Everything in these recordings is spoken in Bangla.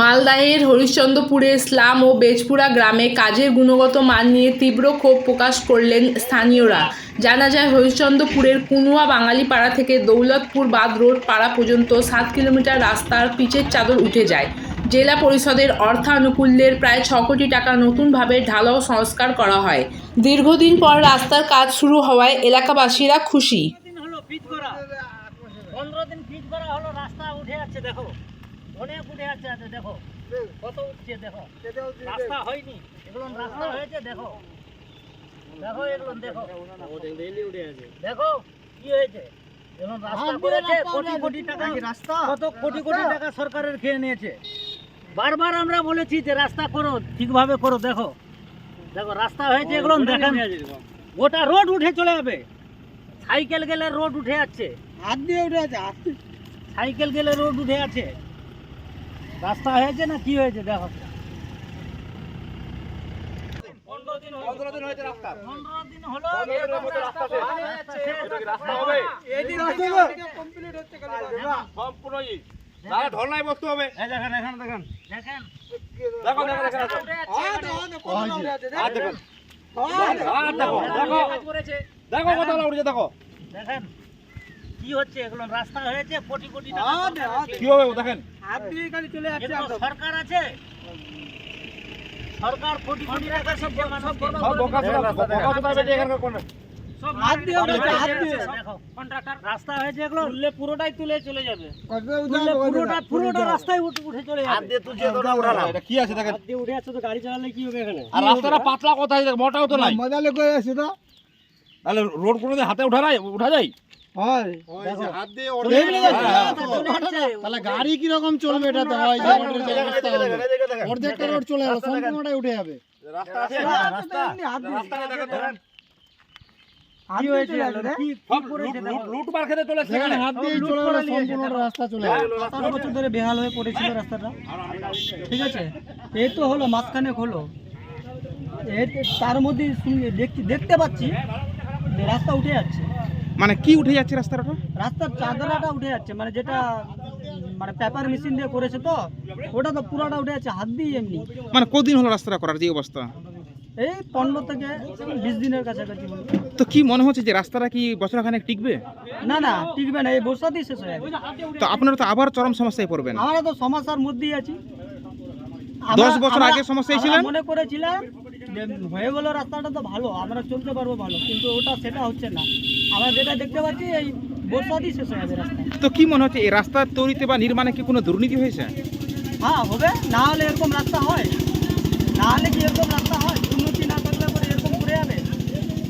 মালদাহের হরিশ্চন্দ্রপুরে স্লাম ও বেজপুরা গ্রামে কাজের গুণগত মান নিয়ে তীব্র ক্ষোভ প্রকাশ করলেন স্থানীয়রা। জানা যায়, হরিশ্চন্দ্রপুরের কুনুয়া বাঙালি পাড়া থেকে দৌলতপুর বাদ রোড পাড়া পর্যন্ত সাত কিলোমিটার রাস্তার পিচের চাদর উঠে যায়। জেলা পরিষদের অর্থানুকূল্যের প্রায় ছ কোটি টাকা নতুনভাবে ঢালাও সংস্কার করা হয়। দীর্ঘদিন পর রাস্তার কাজ শুরু হওয়ায় এলাকাবাসীরা খুশি। পনেরো দিন পিচ করা হলো, রাস্তা উঠে যাচ্ছে, দেখো। অনেক উঠে যাচ্ছে আছে দেখো। কত উঠছে দেখো। রাস্তা হয়নি। এগুলো রাস্তা হয়েছে দেখো। দেখো এগুলো দেখো। দেখো কি হয়েছে। এগুলো রাস্তা করেছে কোটি কোটি টাকা। কত কোটি কোটি টাকা সরকারের খেয়ে নিয়েছে। বারবার আমরা বলেছি যে রাস্তা করো ঠিকভাবে করো দেখো। দেখো রাস্তা হয়েছে এগুলো দেখেন। গোটা রোড উঠে চলে যাবে। সাইকেল গেলে রোড উঠে যাচ্ছে। হাত দিয়ে উঠে আছে সাইকেল গেলে রোড উঠে আছে রাস্তা হয়েছে না কি হয়েছে দেখো। পনেরো দিন হলো। রাস্তা। এদিন রাস্তা কমপ্লিট হচ্ছে খালি। দাদা ঢলনায় বসতে হবে। এই দেখেন এখানে দেখেন। দেখেন। দেখো দেখো দেখো দেখো। দেখো দেখো। কি হচ্ছে? এগুলো রাস্তা হয়েছে কোটি কোটি টাকা কি হবে দেখেন। হাত দিয়ে চলে যাচ্ছে সরকার আছে? সরকার কোটি কোটি টাকা সব সব বোকা বোকা বেটে এখানকার কোন সব হাত দিয়ে হাত দিয়ে। দেখো কন্ট্রাক্টর। রাস্তা হয়েছে এগুলো তুললে পুরোটাই তুলে চলে যাবে। পুরোটা পুরোটা রাস্তায় উঠে উঠে চলে যাবে। এটা কি আছে দেখেন? হাত দিয়ে উঠে যাচ্ছে তো গাড়ি চালালে কি হবে এখানে? আর রাস্তাটা পাতলা কোথায় মোটাও তো নাই। মজা লেগে আছে তো তাহলে রোড কোনোদিন হাতে উঠা নাই? উঠা যায়? তাহলে গাড়ি কীরকম চলবে এটা তো? হয় অর্ধেকটা রোড চলে গেল সম্পূর্ণটাই উঠে যাবে। বেহাল হয়ে পড়েছিল রাস্তাটা। ঠিক আছে? এই তো হলো মাঝখানে হলো। তার মধ্যে দেখতে পাচ্ছি রাস্তা উঠে যাচ্ছে। মানে কি উঠে যাচ্ছে রাস্তাটা রাস্তার চাদরাটা উঠে যাচ্ছে মানে যেটা মানে পেপার মেশিন দিয়ে করেছে তো ওটা তো পুরোটা উঠে যাচ্ছে হাত দিয়ে এমনি। মানে কতদিন হলো রাস্তাটা করার যে অবস্থা? এই পনেরো থেকে বিশ দিনের কাছাকাছি। তো কি মনে হচ্ছে যে রাস্তাটা কি বছরখানেক টিকবে? না না টিকবে না এই বর্ষাতেই শেষ হয়ে যাবে। তো আপনারা তো আবার চরম সমস্যায় পড়বেন। আমরা তো সমস্যার মধ্যেই আছি। দশ বছর আগে সমস্যায় ছিলেন? মনে করেছিলাম হয়ে গেলো রাস্তাটা তো ভালো আমরা চলতে পারব ভালো কিন্তু ওটা সেটা হচ্ছে না। আমরা যেটা দেখতে পাচ্ছি এই বর্ষাতেই শেষ হয়ে যাবে রাস্তা। তো কি মনে হচ্ছে এই রাস্তা তৈরিতে বা নির্মাণে কি কোনো দুর্নীতি হয়েছে? হ্যাঁ হবে। না হলে এরকম রাস্তা হয়। না হলে কি এরকম রাস্তা হয়? উন্নতি না থাকলে পরে এরকম করে যাবে।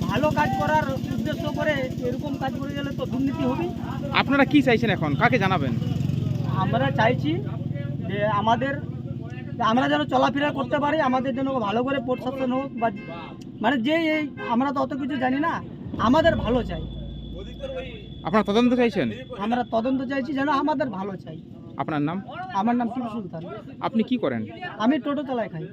ভালো কাজ করার উদ্দেশ্য করে এরকম কাজ করে গেলে তো দুর্নীতি হবেই। আপনারা কি চাইছেন এখন? কাকে জানাবেন? আমরা চাইছি যে আমাদের আমরা যেন চলাফেরা করতে পারি আমাদের জন্য ভালো করে প্রশাসন হোক বা মানে যে এই আমরা তো অত কিছু জানি না আমাদের ভালো চাই। আপনারা তদন্ত চাইছেন? আমরা তদন্ত চাইছি যেন আমাদের ভালো চাই। আপনার নাম? আমার নাম টিপু সুলতান। আপনি কি করেন? আমি টোটো চালাই খাই।